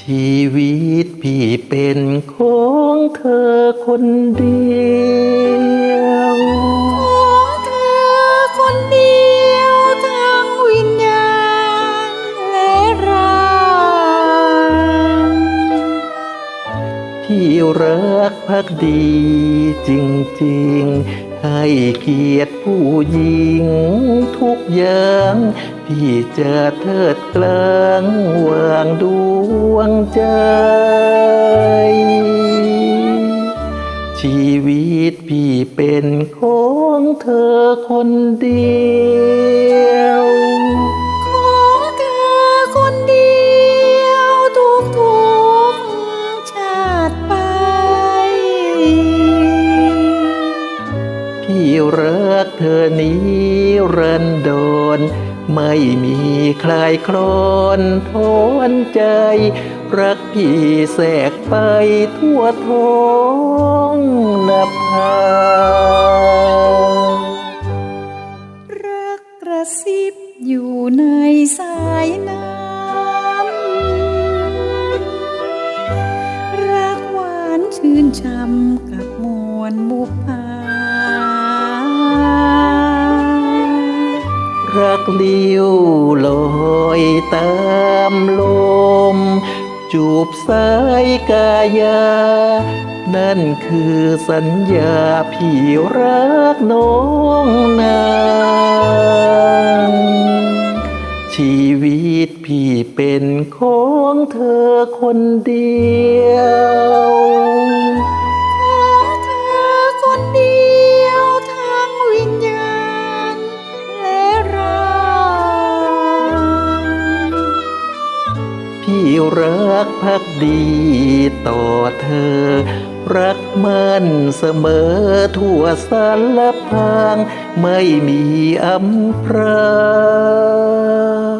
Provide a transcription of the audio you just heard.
ชีวิตพี่เป็นของเธอคนเดียว รักพักดีจริงๆ ให้เกียรติผู้หญิงทุกอย่างพี่จะเทิดกลางวางดวงใจ ชีวิตพี่เป็นของเธอคนเดียว รักเธอนี้รันโดรไม่มีใครคลอนทนใจ รักพี่แสกไปทั่วท้องนภารักกระซิบอยู่ในสายน้ำ รักหวานชื่นช่ำกับมวลบุพา รักเลี้ยวลอยตามลม จูบสายกายา นั่นคือสัญญาพี่รักน้องนางชีวิตพี่เป็นของเธอคนเดียว รักพักดีต่อเธอ รักมันเสมอทั่วสารพาง ไม่มีอำพราง